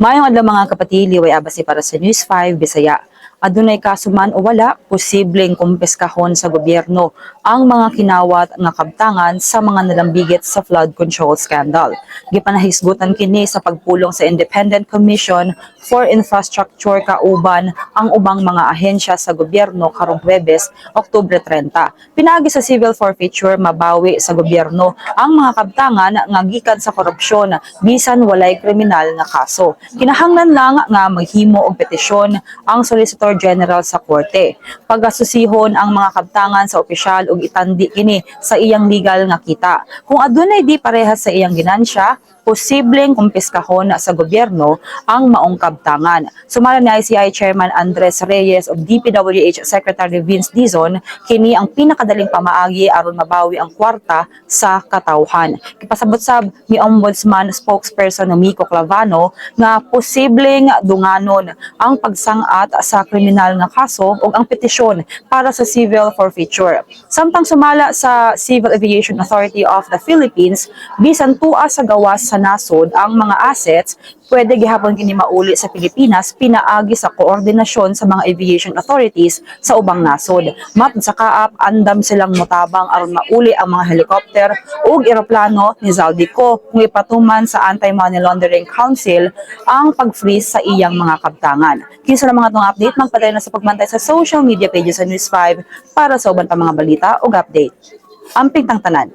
Mayong adlaw mga kapatid, liway abasi para sa News 5 Bisaya. Adunay kaso man o wala, posibleng kumpeskahon sa gobyerno ang mga kinawat nga kabtangan sa mga nalambigit sa flood control scandal. Gipanahisgutan kini sa pagpulong sa Independent Commission for Infrastructure kauban ang ubang mga ahensya sa gobyerno karong Huwebes, Oktubre 30. Pinagi sa civil forfeiture mabawi sa gobyerno ang mga kabtangan nga gikan sa korupsyon bisan walay kriminal nga kaso. Kinahanglan lang nga maghimo og petisyon ang Solicitor General sa korte. Pagasusihon ang mga kabtangan sa opisyal ug itandi kini sa iyang legal nga kita. Kung adunay di parehas sa iyang ginansya, posibleng kumpiskahon sa gobyerno ang maong kabtangan. Sumala ni ICI Chairman Andres Reyes of DPWH Secretary Vince Dizon, kini ang pinakadaling pamaagi aron mabawi ang kwarta sa katawhan. Kipasabot sab ni Ombudsman spokesperson Miko Clavano nga posibleng dunganon ang pagsangat sa kriminal nga kaso o ang petisyon para sa civil forfeiture. Samtang sumala sa Civil Aviation Authority of the Philippines, bisan tua sa gawas sa nasod ang mga assets, pwede gihapon kini mauli sa Pilipinas pinaagi sa koordinasyon sa mga aviation authorities sa ubang nasod. Map sa kaap andam silang motabang aron mauli ang mga helicopter ug eroplano ni Zaldico kung ipatuman sa Anti-Money Laundering Council ang pag-freeze sa iyang mga kabtangan. Kinsa na mga tong update magpadayon na sa pagbantay sa social media pages sa News 5 para sa uban pa mga balita ug update. Amping tang tanan.